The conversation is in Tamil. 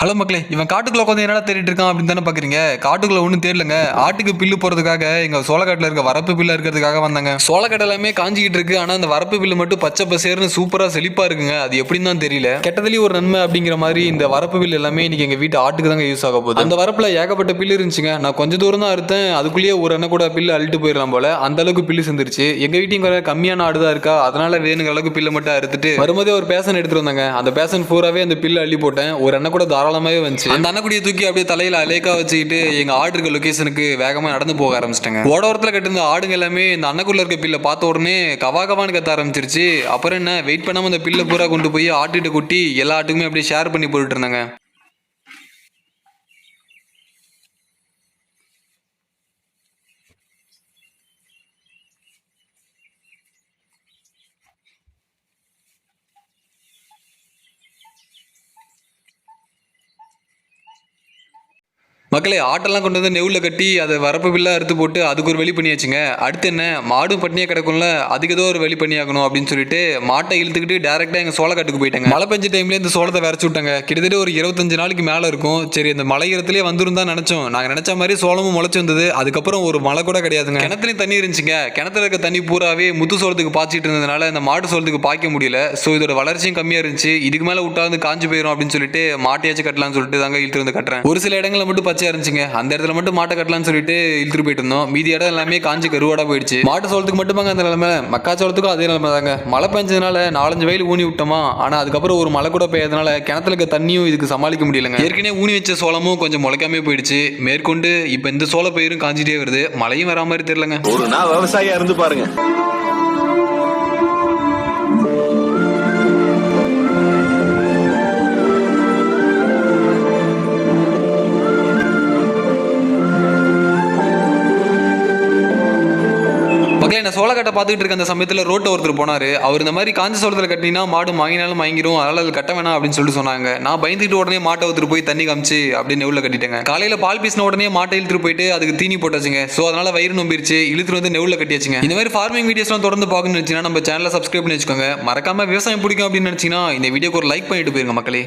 ஹலோ மக்களே இவன் காட்டுக்குள்ள உட்காந்து என்னடா தேடிட்டு இருக்கான் அப்படின்னு தானே பாக்குறீங்க? காட்டுக்குள்ள ஒன்றும் தேடலங்க. ஆட்டுக்கு பில்லு போறதுக்காக எங்க சோளக்காட்டுல இருக்க வரப்பு பில்லு இருக்கிறதுக்காக வந்தாங்க. சோளக்காடு எல்லாமே காஞ்சிக்கிட்டு இருக்கு. ஆனா அந்த வரப்பு பில்லு மட்டும் பச்சை பசேர்னு சூப்பரா செழிப்பா இருக்குங்க. அது எப்படின்னு தான் தெரியல. கெட்டதுலயும் ஒரு நன்மை அப்படிங்கிற மாதிரி இந்த வரப்பு பில்லு எல்லாமே இன்னைக்கு எங்க வீட்டு ஆட்டுக்கு தாங்க யூஸ் ஆக போகுது. அந்த வரப்புல ஏகப்பட்ட பில்லு இருந்துச்சுங்க. நான் கொஞ்ச தூரம் தான் அறுத்தேன். அதுக்குள்ளேயே ஒரு அண்ணன் கூட பில்லு அழுட்டு போயிடலாம் போல. அந்த அளவுக்கு பில்லு செஞ்சிருச்சு எங்க வீட்டையும் வேற கம்மியான ஆடு தான் இருக்கா? அதனால வேணுங்கிற அளவுக்கு பில்லு மட்டும் அறுத்துட்டு வரும்போதே ஒரு பேசன் எடுத்துட்டு வந்தாங்க. அந்த பேசன் பூராவே அந்த பில்லு அள்ளி போட்டேன். ஒரு அண்ணன் கூட தாராளமாவே வந்துச்சு. அந்த அண்ணக்குடியை தூக்கி அப்படியே தலையில அலேக்கா வச்சுக்கிட்டு எங்க ஆடு இருக்க லொகேஷனுக்கு வேகமா நடந்து போக ஆரம்பிச்சிட்டாங்க. ஓடோரத்துல கட்டிருந்த ஆடுங்க எல்லாமே இந்த அன்னக்குள்ள இருக்க பில்லை பார்த்த உடனே கவா கவான்னு கத்த ஆரம்பிச்சிருச்சு. அப்புறம் என்ன வெயிட் பண்ணாம அந்த பில்லை பூரா கொண்டு போய் ஆட்டுகிட்ட கொட்டி எல்லா ஆட்டுக்குமே அப்படியே ஷேர் பண்ணி போட்டுட்டு இருந்தாங்க. மக்களே ஆட்டெல்லாம் கொண்டு வந்து நெவுல கட்டி அதை வரப்பு பில்லா அறுத்து போட்டு அதுக்கு ஒரு வெளி பண்ணியாச்சுங்க. அடுத்து என்ன? மாடும் பட்னியாக கிடக்கும்ல அதுக்கு ஏதோ ஒரு வெளி பண்ணியாகணும் அப்படின்னு சொல்லிட்டு மாட்டை இழுத்துக்கிட்டு டேரெக்டாக எங்கள் சோளக்காட்டுக்கு போயிட்டாங்க. மழை பெஞ்ச டைம்லேயே இந்த சோளத்தை விரைச்சி விட்டாங்க. கிட்டத்தட்ட ஒரு இருபத்தஞ்சு நாளைக்கு மேலே இருக்கும். சரி இந்த மழை ஈரத்திலே வந்துரும் தான் நினச்சோம். நாங்கள் நினச்ச மாதிரி சோளமும் முளைச்சி வந்தது. அதுக்கப்புறம் ஒரு மழை கூட கிடையாதுங்க. கிணத்துலையும் தண்ணி இருந்துச்சுங்க. கிணத்துல இருக்க தண்ணி பூராவே முத்து சோளத்துக்கு பாய்ச்சிட்டு இருந்ததுனால இந்த மாட்டு சோளத்துக்கு பாய்க்க முடியல. ஸோ இதோட வளர்ச்சியும் கம்மியாக இருந்துச்சு. இதுக்கு மேலே விட்டா வந்து காஞ்சு போயிடும் அப்படின்னு சொல்லிட்டு மாட்டையாச்சும் கட்டலாம்னு சொல்லிட்டு தாங்க இழுத்து வந்து கட்டுறேன். ஒரு சில இடங்களில் மட்டும் பச்சையா இருந்துச்சுங்க. அந்த இடத்துல மட்டும் மாட்டை கட்டலாம்னு சொல்லிட்டு இழுத்துட்டு போயிட்டு இருந்தோம். மீதி இடம் எல்லாமே காஞ்சு கருவாடா போயிடுச்சு. மாட்டு சோளத்துக்கு மட்டுமாங்க அந்த நிலைமை. மக்காச்சோளத்துக்கும் அதே நிலைமை தாங்க மழை பெஞ்சதுனால நாலஞ்சு வயல் ஊனி விட்டோமா? ஆனா அதுக்கப்புறம் ஒரு மழை கூட பெய்யறதுனால கிணத்துல இருக்க தண்ணியும் இதுக்கு சமாளிக்க முடியலங்க. ஏற்கனவே ஊனி வச்ச சோளமும் கொஞ்சம் முளைக்காமே போயிடுச்சு. மேற்கொண்டு இப்போ இந்த சோள பயிரும் காஞ்சிட்டே வருது. மழையும் வரா மாதிரி தெரியலங்க. ஒரு நாள் விவசாயியா இருந்து பாருங்க. மக்களே சோளக்கட்டை பார்த்துக்கிட்டு இருக்க அந்த சமயத்தில் ரோட்டை ஒருத்தர் போனார். அவர் இந்த மாதிரி காஞ்ச சோளத்தில் கட்டினா மாடு வாங்கினாலும் வாங்கிடும் அதனால் அது கட்ட வேணாம் அப்படின்னு சொல்லிட்டு சொன்னாங்க. நான் பயந்துட்டு உடனே மாட்டை ஒருத்தர் போய் தண்ணி காமிச்சு அப்படின்னு நெவுல கட்டிட்டேங்க. காலையில் பால் பீசின உடனே மாட்டை இழுத்துட்டு போயிட்டு அதுக்கு தீனி போட்டாச்சுங்க. ஸோ அதனால் வயிறு நம்பிருச்சு. இழுத்துட்டு வந்து நெவுல கட்டியாச்சுங்க. இந்த மாதிரி ஃபார்மிங் வீடியோஸ்லாம் தொடர்ந்து பார்க்கணும்னு நினச்சிங்கன்னா நம்ம சேனலை சப்ஸ்கிரைப் பண்ணி வச்சுக்கோங்க மறக்காம விவசாயம் பிடிக்கும் அப்படின்னு நினச்சிங்கன்னா இந்த வீடியோக்கு ஒரு லைக் பண்ணிட்டு போயிருங்க மக்களே.